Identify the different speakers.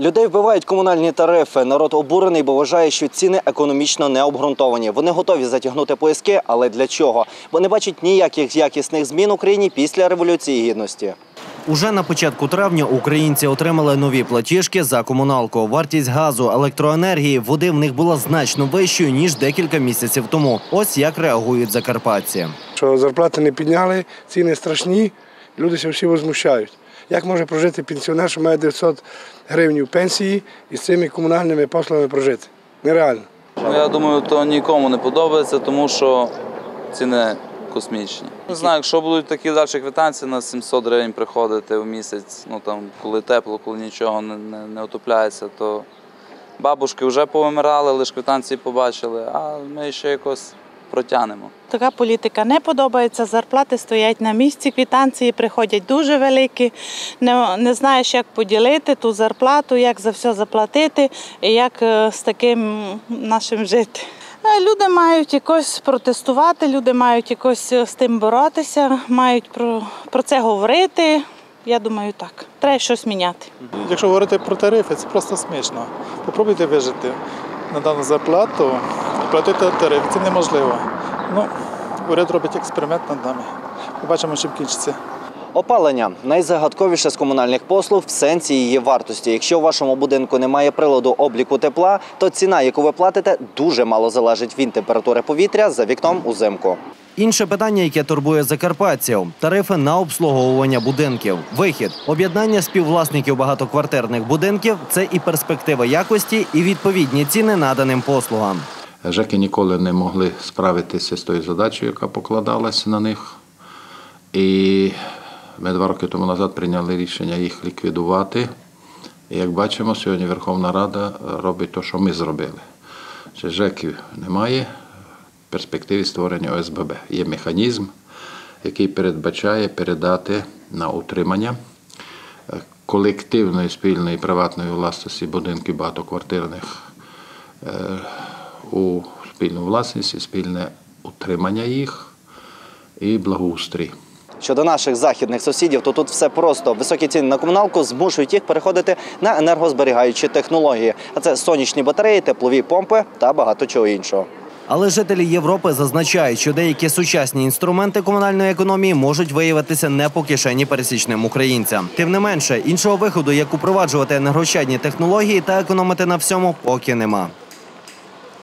Speaker 1: Людей вбивають комунальні тарифи. Народ обурений, бо вважає, що ціни економічно не обґрунтовані. Вони готові затягнути пояски, але для чого? Бо не бачать ніяких якісних змін Україні після революції гідності. Уже на початку травня українці отримали нові платіжки за комуналку. Вартість газу, електроенергії, води в них була значно вищою ніж декілька місяців тому. Ось як реагують закарпатці.
Speaker 2: Що зарплати не підняли, ціни страшні, люди ще всі возмущають. Як може прожити пенсіонер, що має 900 гривень пенсії і з цими комунальними послугами прожити? Нереально.
Speaker 3: Ну, я думаю, то нікому не подобається, тому що ціни космічні. Не знаю, якщо будуть такі далі квитанції на 700 гривень приходити в місяць, ну там коли тепло, коли нічого не, не, не отопляється, то бабушки вже повимирали, лише квитанції побачили, а ми ще якось протягнемо.
Speaker 4: Така політика не подобається. Зарплати стоять на місці, квитанції приходять дуже великі. Не, не знаєш, як поділити ту зарплату, як за все заплатити і як е, з таким нашим жити. Е, Люди мають якось протестувати, люди мають якось е, з тим боротися, мають про, про це говорити. Я думаю, так. Треба щось міняти.
Speaker 5: Якщо говорити про тарифи, це просто смішно. Попробуйте вижити на дану зарплату платити тариф. Це неможливо. Ну, уряд робить експеримент над нами. Побачимо, чим кінчиться.
Speaker 1: Опалення найзагадковіше з комунальних послуг в сенсі її вартості. Якщо у вашому будинку немає приладу обліку тепла, то ціна, яку ви платите, дуже мало залежить від температури повітря за вікном узимку. Інше питання, яке турбує закарпатців – тарифи на обслуговування будинків. Вихід об'єднання співвласників багатоквартирних будинків це і перспектива якості, і відповідні ціни наданим послугам.
Speaker 6: ЖЕКи ніколи не могли справитися з тою задачею, яка покладалася на них. І ми два роки тому назад прийняли рішення їх ліквідувати. І як бачимо, сьогодні Верховна Рада робить те, що ми зробили. Що ЖЕКів немає, в перспективі створення ОСББ. Є механізм, який передбачає передати на утримання колективної спільної приватної власності будинків багатоквартирних е, у спільну власність і спільне утримання їх і благоустрій.
Speaker 1: Щодо наших західних сусідів, то тут все просто. Високі ціни на комуналку змушують їх переходити на енергозберігаючі технології. А це сонячні батареї, теплові помпи та багато чого іншого. Але жителі Європи зазначають, що деякі сучасні інструменти комунальної економії можуть виявитися не по кишені пересічним українцям. Тим не менше, іншого виходу, як упроваджувати енергощадні технології та економити на всьому, поки нема.